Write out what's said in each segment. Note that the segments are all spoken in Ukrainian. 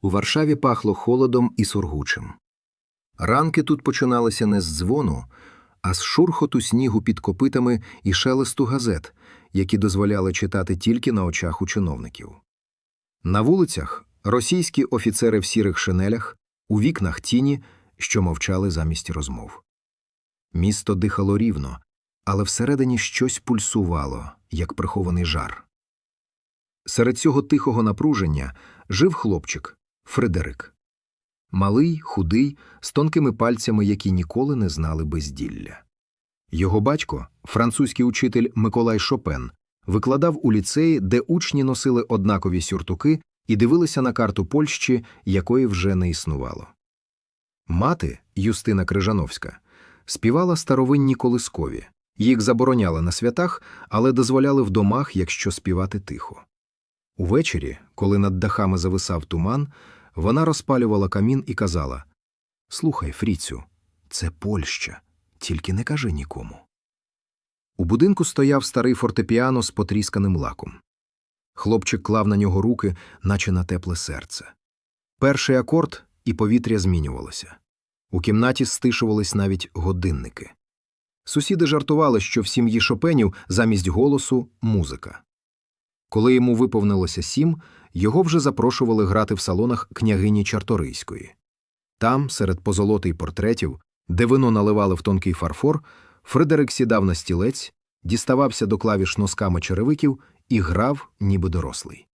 У Варшаві пахло холодом і сургучем. Ранки тут починалися не з дзвону, а з шурхоту снігу під копитами і шелесту газет, які дозволяли читати тільки на очах у чиновників. На вулицях російські офіцери в сірих шинелях, у вікнах тіні, що мовчали замість розмов. Місто дихало рівно, але всередині щось пульсувало, як прихований жар. Серед цього тихого напруження жив хлопчик Фредерик. Малий, худий, з тонкими пальцями, які ніколи не знали безділля. Його батько, французький учитель Миколай Шопен, викладав у ліцеї, де учні носили однакові сюртуки і дивилися на карту Польщі, якої вже не існувало. Мати, Юстина Крижановська, співала старовинні колискові. Їх забороняли на святах, але дозволяли в домах, якщо співати тихо. Увечері, коли над дахами зависав туман, вона розпалювала камін і казала Слухай, Фріцю, це Польща, тільки не кажи нікому. У будинку стояв старий фортепіано з потрісканим лаком. Хлопчик клав на нього руки, наче на тепле серце. Перший акорд і повітря змінювалося. У кімнаті стишувались навіть годинники. Сусіди жартували, що в сім'ї Шопенів замість голосу музика. Коли йому виповнилося сім, його вже запрошували грати в салонах княгині Чарторийської. Там, серед позолоти й портретів, де вино наливали в тонкий фарфор, Фредерик сідав на стілець, діставався до клавіш носками черевиків і грав, ніби дорослий.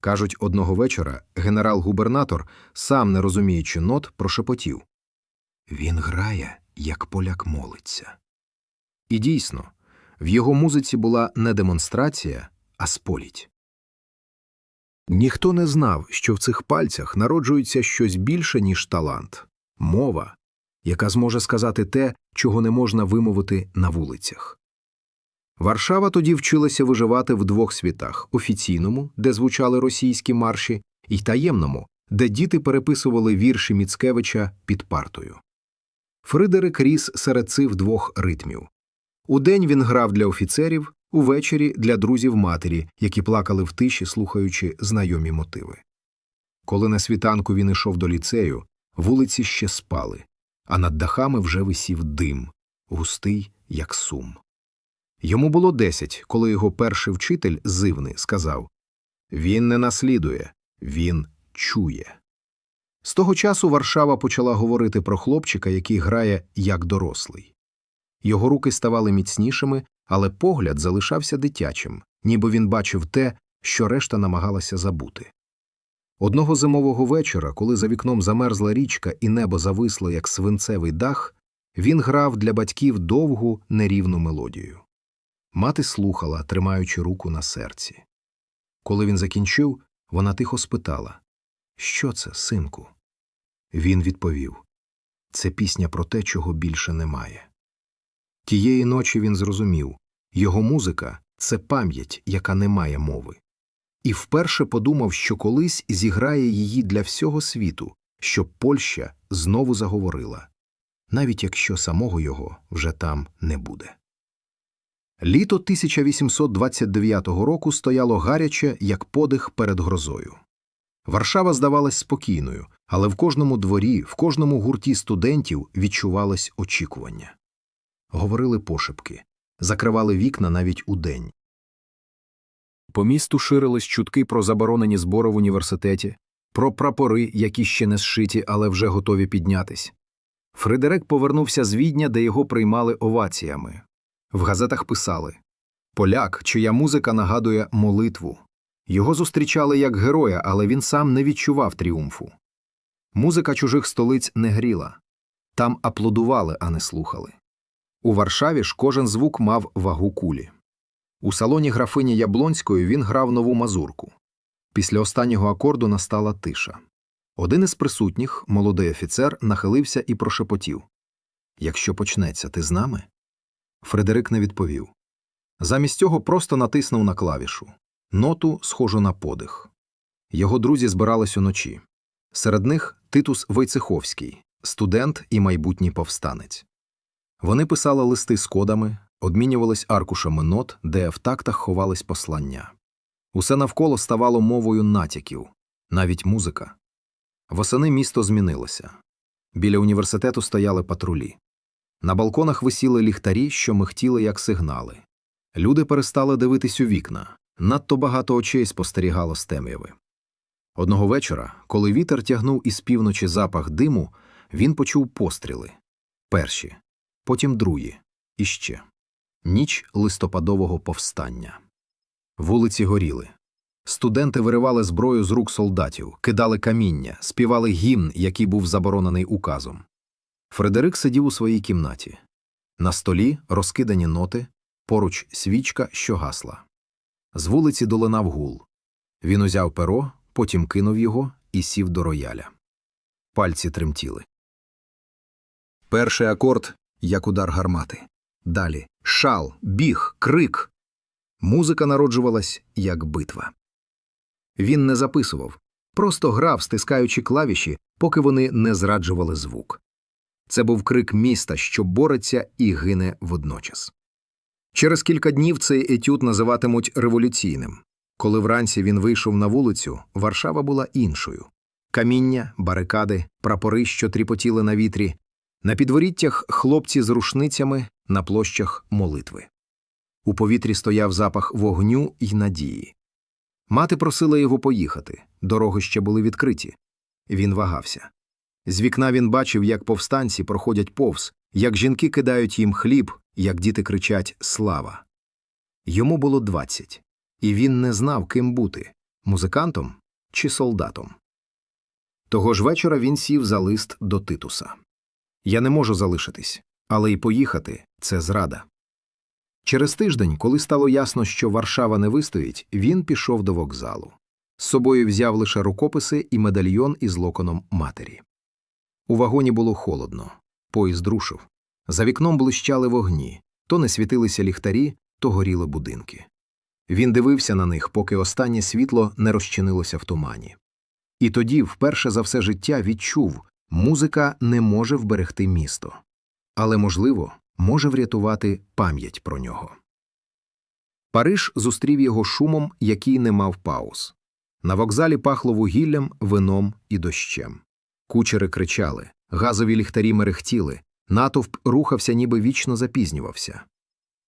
Кажуть, одного вечора генерал-губернатор, сам не розуміючи нот, прошепотів Він грає, як поляк молиться. І дійсно, в його музиці була не демонстрація, а сполідь. Ніхто не знав, що в цих пальцях народжується щось більше, ніж талант мова, яка зможе сказати те, чого не можна вимовити на вулицях. Варшава тоді вчилася виживати в двох світах офіційному, де звучали російські марші, і таємному, де діти переписували вірші Міцкевича під партою. Фридерик ріс серед цих двох ритмів. Удень він грав для офіцерів, увечері для друзів матері, які плакали в тиші, слухаючи знайомі мотиви. Коли на світанку він ішов до ліцею, вулиці ще спали, а над дахами вже висів дим, густий, як сум. Йому було десять, коли його перший вчитель зивни сказав Він не наслідує, він чує. З того часу Варшава почала говорити про хлопчика, який грає як дорослий. Його руки ставали міцнішими, але погляд залишався дитячим, ніби він бачив те, що решта намагалася забути. Одного зимового вечора, коли за вікном замерзла річка і небо зависло, як свинцевий дах, він грав для батьків довгу нерівну мелодію. Мати слухала, тримаючи руку на серці. Коли він закінчив, вона тихо спитала Що це, синку? Він відповів Це пісня про те, чого більше немає. Тієї ночі він зрозумів його музика це пам'ять, яка не має мови. І вперше подумав, що колись зіграє її для всього світу, щоб Польща знову заговорила, навіть якщо самого його вже там не буде. Літо 1829 року стояло гаряче, як подих перед грозою. Варшава здавалась спокійною, але в кожному дворі, в кожному гурті студентів відчувалось очікування. Говорили пошепки, закривали вікна навіть удень. По місту ширились чутки про заборонені збори в університеті, про прапори, які ще не зшиті, але вже готові піднятись. Фредерик повернувся з Відня, де його приймали оваціями. В газетах писали Поляк, чия музика нагадує молитву. Його зустрічали як героя, але він сам не відчував тріумфу. Музика чужих столиць не гріла. Там аплодували, а не слухали. У Варшаві ж кожен звук мав вагу кулі. У салоні графині Яблонської він грав нову мазурку. Після останнього акорду настала тиша. Один із присутніх, молодий офіцер, нахилився і прошепотів Якщо почнеться, ти з нами? Фредерик не відповів. Замість цього просто натиснув на клавішу ноту, схожу на подих. Його друзі збирались уночі. Серед них Титус Войцеховський, студент і майбутній повстанець. Вони писали листи з кодами, обмінювались аркушами нот, де в тактах ховались послання. Усе навколо ставало мовою натяків, навіть музика. Восени місто змінилося. Біля університету стояли патрулі. На балконах висіли ліхтарі, що михтіли як сигнали. Люди перестали дивитись у вікна. Надто багато очей спостерігало з темряви. Одного вечора, коли вітер тягнув із півночі запах диму, він почув постріли. Перші, потім другі, і ще. Ніч листопадового повстання. Вулиці горіли. Студенти виривали зброю з рук солдатів, кидали каміння, співали гімн, який був заборонений указом. Фредерик сидів у своїй кімнаті. На столі розкидані ноти, поруч свічка, що гасла. З вулиці долинав гул. Він узяв перо, потім кинув його і сів до рояля. Пальці тремтіли. Перший акорд як удар гармати. Далі шал, біг, крик. Музика народжувалась як битва. Він не записував, просто грав, стискаючи клавіші, поки вони не зраджували звук. Це був крик міста, що бореться і гине водночас. Через кілька днів цей етюд називатимуть революційним. Коли вранці він вийшов на вулицю, Варшава була іншою. Каміння, барикади, прапори, що тріпотіли на вітрі, на підворіттях хлопці з рушницями, на площах молитви. У повітрі стояв запах вогню й надії. Мати просила його поїхати, дороги ще були відкриті. Він вагався. З вікна він бачив, як повстанці проходять повз, як жінки кидають їм хліб, як діти кричать Слава. Йому було двадцять, і він не знав, ким бути музикантом чи солдатом. Того ж вечора він сів за лист до Титуса. Я не можу залишитись, але й поїхати це зрада. Через тиждень, коли стало ясно, що Варшава не вистоїть, він пішов до вокзалу. З собою взяв лише рукописи і медальйон із локоном матері. У вагоні було холодно, поїзд рушив. За вікном блищали вогні, то не світилися ліхтарі, то горіли будинки. Він дивився на них, поки останнє світло не розчинилося в тумані. І тоді, вперше за все життя, відчув музика не може вберегти місто, але, можливо, може врятувати пам'ять про нього. Париж зустрів його шумом, який не мав пауз. На вокзалі пахло вугіллям, вином і дощем. Кучери кричали, газові ліхтарі мерехтіли, натовп рухався, ніби вічно запізнювався.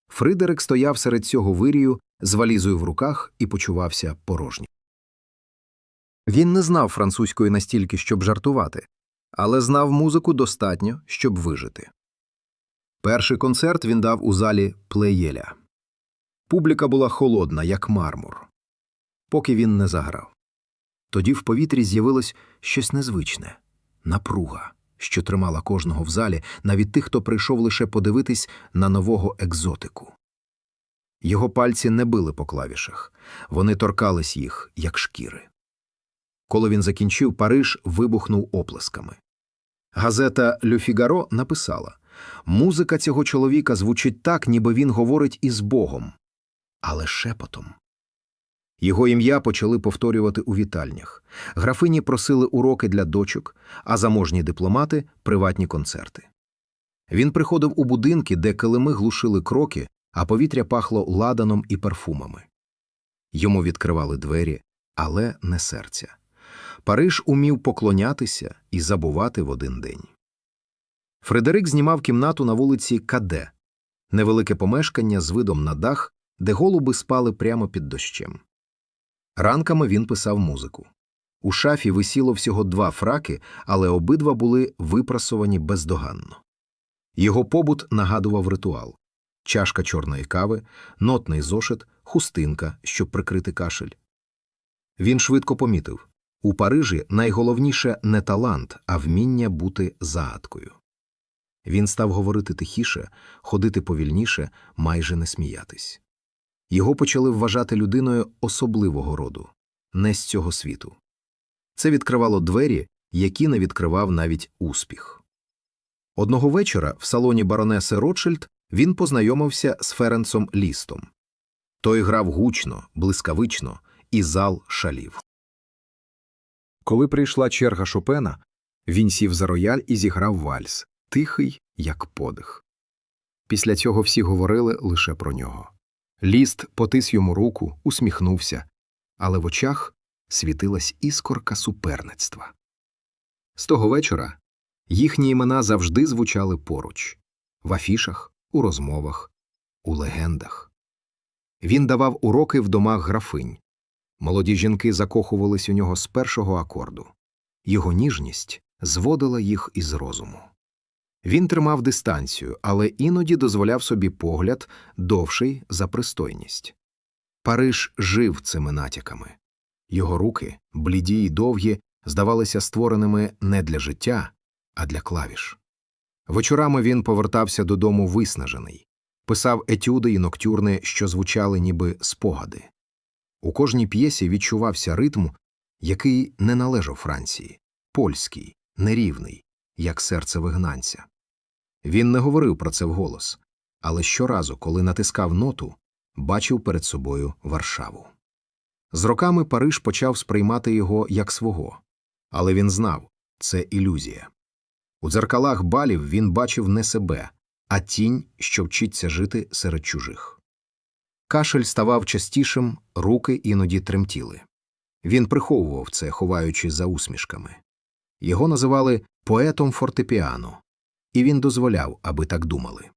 Фридерик стояв серед цього вирію з валізою в руках і почувався порожнім. Він не знав французької настільки, щоб жартувати, але знав музику достатньо, щоб вижити. Перший концерт він дав у залі Плеєля. Публіка була холодна, як мармур. Поки він не заграв. Тоді в повітрі з'явилось щось незвичне напруга, що тримала кожного в залі, навіть тих, хто прийшов лише подивитись на нового екзотику. Його пальці не били по клавішах, вони торкались їх, як шкіри. Коли він закінчив, Париж вибухнув оплесками. Газета «Ле Фігаро» написала Музика цього чоловіка звучить так, ніби він говорить із Богом, але шепотом. Його ім'я почали повторювати у вітальнях. Графині просили уроки для дочок, а заможні дипломати приватні концерти. Він приходив у будинки, де килими глушили кроки, а повітря пахло ладаном і парфумами. Йому відкривали двері, але не серця. Париж умів поклонятися і забувати в один день. Фредерик знімав кімнату на вулиці Каде, невелике помешкання з видом на дах, де голуби спали прямо під дощем. Ранками він писав музику. У шафі висіло всього два фраки, але обидва були випрасовані бездоганно. Його побут нагадував ритуал чашка чорної кави, нотний зошит, хустинка, щоб прикрити кашель. Він швидко помітив у Парижі найголовніше не талант, а вміння бути загадкою. Він став говорити тихіше, ходити повільніше, майже не сміятись. Його почали вважати людиною особливого роду, не з цього світу. Це відкривало двері, які не відкривав навіть успіх. Одного вечора в салоні баронеси Ротшильд він познайомився з Ференцом Лістом. Той грав гучно, блискавично, і зал шалів. Коли прийшла черга Шопена, він сів за рояль і зіграв вальс, тихий, як подих. Після цього всі говорили лише про нього. Ліст потис йому руку, усміхнувся, але в очах світилась іскорка суперництва. З того вечора їхні імена завжди звучали поруч в афішах, у розмовах, у легендах. Він давав уроки в домах графинь. Молоді жінки закохувались у нього з першого акорду. Його ніжність зводила їх із розуму. Він тримав дистанцію, але іноді дозволяв собі погляд довший за пристойність. Париж жив цими натяками. Його руки, бліді й довгі, здавалися створеними не для життя, а для клавіш. Вечорами він повертався додому виснажений, писав етюди і ноктюрни, що звучали ніби спогади. У кожній п'єсі відчувався ритм, який не належав Франції, польський, нерівний, як серце вигнанця. Він не говорив про це вголос, але щоразу, коли натискав ноту, бачив перед собою Варшаву. З роками Париж почав сприймати його як свого, але він знав це ілюзія. У дзеркалах балів він бачив не себе, а тінь, що вчиться жити серед чужих. Кашель ставав частішим, руки іноді тремтіли. Він приховував це, ховаючи за усмішками. Його називали поетом фортепіано, і він дозволяв, аби так думали.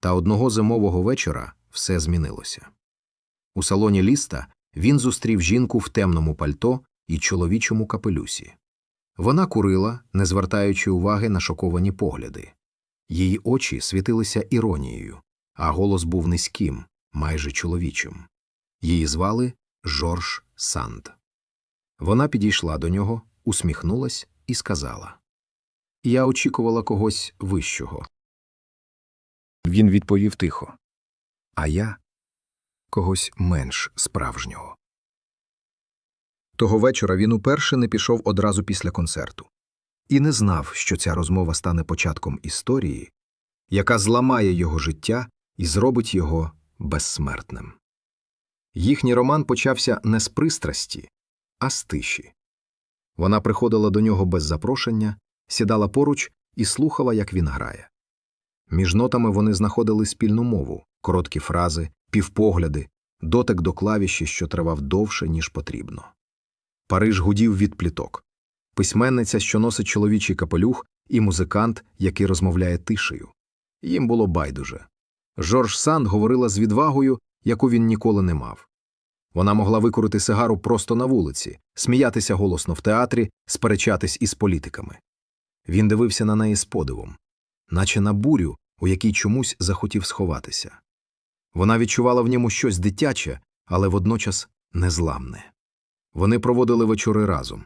Та одного зимового вечора все змінилося. У салоні ліста він зустрів жінку в темному пальто і чоловічому капелюсі. Вона курила, не звертаючи уваги на шоковані погляди. Її очі світилися іронією, а голос був низьким, майже чоловічим. Її звали Жорж Санд. Вона підійшла до нього, усміхнулась і сказала Я очікувала когось вищого. Він відповів тихо. А я когось менш справжнього. Того вечора він уперше не пішов одразу після концерту і не знав, що ця розмова стане початком історії, яка зламає його життя і зробить його безсмертним. Їхній роман почався не з пристрасті, а з тиші. Вона приходила до нього без запрошення, сідала поруч і слухала, як він грає. Між нотами вони знаходили спільну мову, короткі фрази, півпогляди, дотик до клавіші, що тривав довше, ніж потрібно. Париж гудів від пліток. Письменниця, що носить чоловічий капелюх, і музикант, який розмовляє тишею. Їм було байдуже. Жорж Санд говорила з відвагою, яку він ніколи не мав. Вона могла викурити сигару просто на вулиці, сміятися голосно в театрі, сперечатись із політиками. Він дивився на неї з подивом, наче на бурю, у якій чомусь захотів сховатися. Вона відчувала в ньому щось дитяче, але водночас незламне. Вони проводили вечори разом.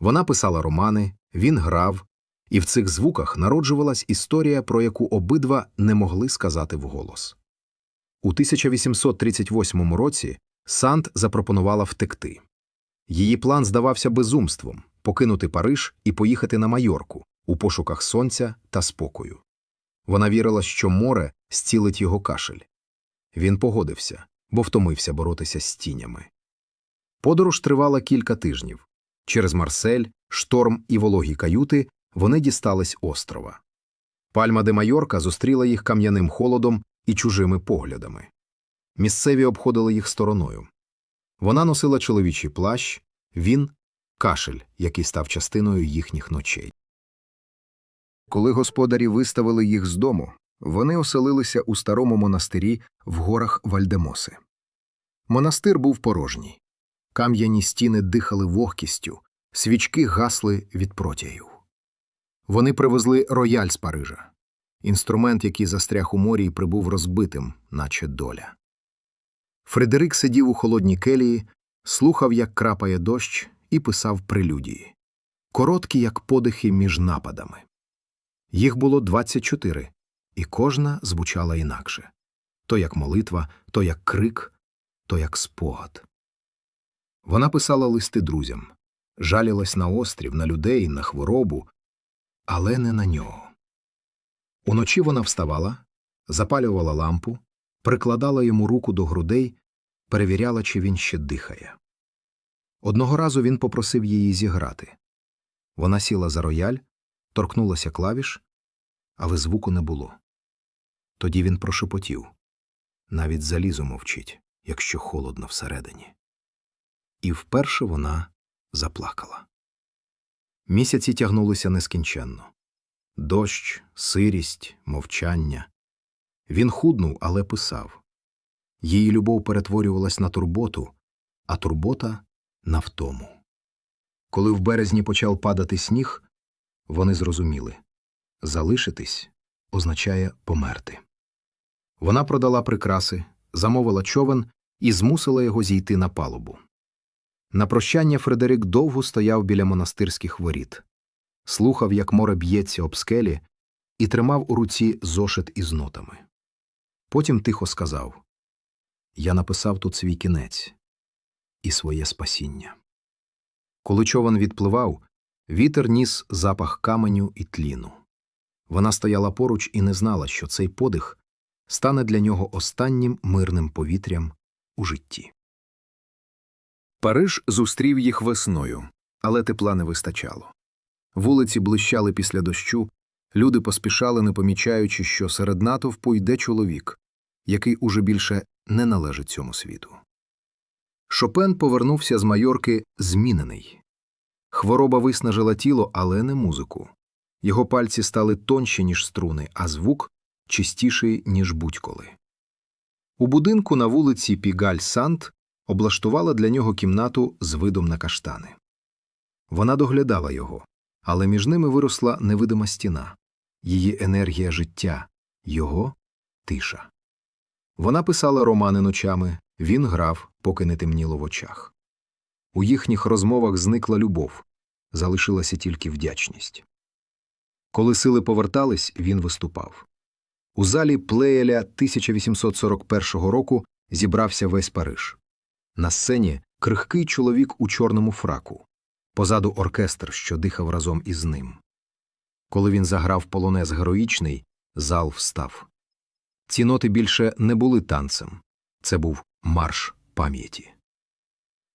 Вона писала романи, він грав, і в цих звуках народжувалась історія, про яку обидва не могли сказати вголос. У 1838 році Санд запропонувала втекти. Її план здавався безумством покинути Париж і поїхати на Майорку у пошуках сонця та спокою. Вона вірила, що море зцілить його кашель. Він погодився, бо втомився боротися з тінями. Подорож тривала кілька тижнів. Через Марсель, шторм і вологі каюти вони дістались острова. Пальма де Майорка зустріла їх кам'яним холодом і чужими поглядами. Місцеві обходили їх стороною. Вона носила чоловічий плащ, він кашель, який став частиною їхніх ночей. Коли господарі виставили їх з дому, вони оселилися у старому монастирі в горах Вальдемоси. Монастир був порожній. Кам'яні стіни дихали вогкістю, свічки гасли від протягів. Вони привезли рояль з Парижа, інструмент, який застряг у морі і прибув розбитим, наче доля. Фредерик сидів у холодній келії, слухав, як крапає дощ, і писав прелюдії, короткі, як подихи між нападами. Їх було 24, і кожна звучала інакше то як молитва, то як крик, то як спогад. Вона писала листи друзям, жалілась на острів, на людей, на хворобу, але не на нього. Уночі вона вставала, запалювала лампу, прикладала йому руку до грудей, перевіряла, чи він ще дихає. Одного разу він попросив її зіграти. Вона сіла за рояль, торкнулася клавіш, але звуку не було. Тоді він прошепотів навіть залізо мовчить, якщо холодно всередині. І вперше вона заплакала. Місяці тягнулися нескінченно. Дощ, сирість, мовчання. Він худнув, але писав. Її любов перетворювалась на турботу, а турбота на втому. Коли в березні почав падати сніг, вони зрозуміли залишитись означає померти. Вона продала прикраси, замовила човен і змусила його зійти на палубу. На прощання Фредерик довго стояв біля монастирських воріт, слухав, як море б'ється об скелі, і тримав у руці зошит із нотами. Потім тихо сказав Я написав тут свій кінець і своє спасіння. Коли човен відпливав, вітер ніс запах каменю і тліну. Вона стояла поруч і не знала, що цей подих стане для нього останнім мирним повітрям у житті. Париж зустрів їх весною, але тепла не вистачало. Вулиці блищали після дощу, люди поспішали, не помічаючи, що серед натовпу йде чоловік, який уже більше не належить цьому світу. Шопен повернувся з майорки змінений. Хвороба виснажила тіло, але не музику. Його пальці стали тонші, ніж струни, а звук чистіший, ніж будь-коли. У будинку на вулиці Пігаль Сант облаштувала для нього кімнату з видом на каштани. Вона доглядала його, але між ними виросла невидима стіна, її енергія життя, його тиша. Вона писала романи ночами, він грав, поки не темніло в очах. У їхніх розмовах зникла любов, залишилася тільки вдячність. Коли сили повертались, він виступав. У залі Плеєля 1841 року зібрався весь Париж. На сцені крихкий чоловік у чорному фраку, позаду оркестр, що дихав разом із ним. Коли він заграв полонез героїчний, зал встав. Ці ноти більше не були танцем це був марш пам'яті.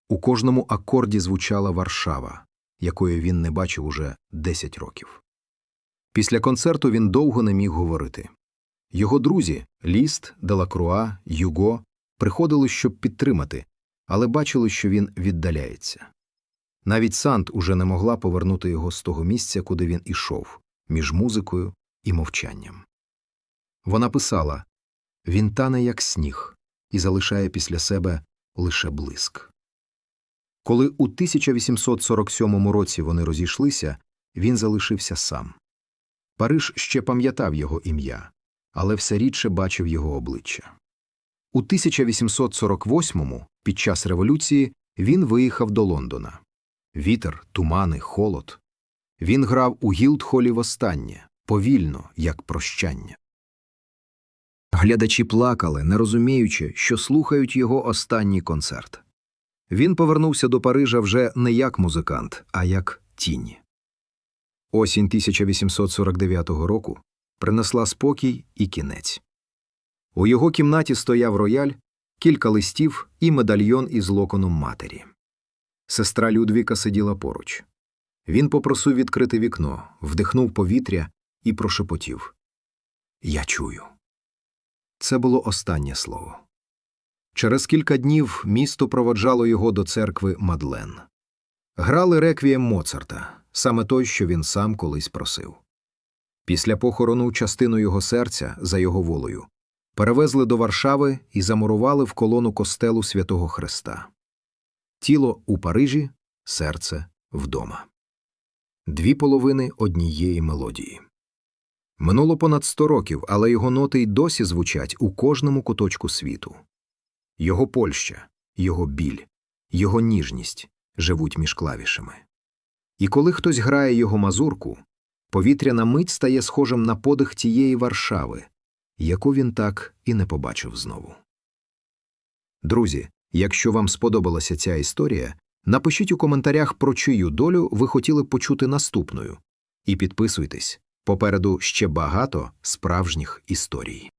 У кожному акорді звучала Варшава, якої він не бачив уже 10 років. Після концерту він довго не міг говорити. Його друзі Ліст, Делакруа, Юго приходили, щоб підтримати, але бачили, що він віддаляється. Навіть Сант уже не могла повернути його з того місця, куди він ішов, між музикою і мовчанням. Вона писала він тане, як сніг, і залишає після себе лише блиск. Коли у 1847 році вони розійшлися, він залишився сам. Париж ще пам'ятав його ім'я, але все рідше бачив його обличчя. У 1848-му, під час революції, він виїхав до Лондона. Вітер, тумани, холод. Він грав у Гілдхолі востаннє, повільно, як прощання. Глядачі плакали, не розуміючи, що слухають його останній концерт. Він повернувся до Парижа вже не як музикант, а як тінь. Осінь 1849 року принесла спокій і кінець. У його кімнаті стояв рояль, кілька листів і медальйон із локоном матері. Сестра Людвіка сиділа поруч. Він попросив відкрити вікно, вдихнув повітря і прошепотів Я чую. Це було останнє слово. Через кілька днів місто проводжало його до церкви Мадлен. Грали реквієм Моцарта, саме той, що він сам колись просив. Після похорону частину його серця, за його волею, перевезли до Варшави і замурували в колону костелу святого Христа. Тіло у Парижі, серце вдома. Дві половини однієї мелодії. Минуло понад сто років, але його ноти й досі звучать у кожному куточку світу. Його Польща, його біль, його ніжність живуть між клавішами. І коли хтось грає його мазурку, повітря на мить стає схожим на подих тієї Варшави, яку він так і не побачив знову. Друзі, якщо вам сподобалася ця історія, напишіть у коментарях, про чию долю ви хотіли почути наступною, і підписуйтесь попереду ще багато справжніх історій.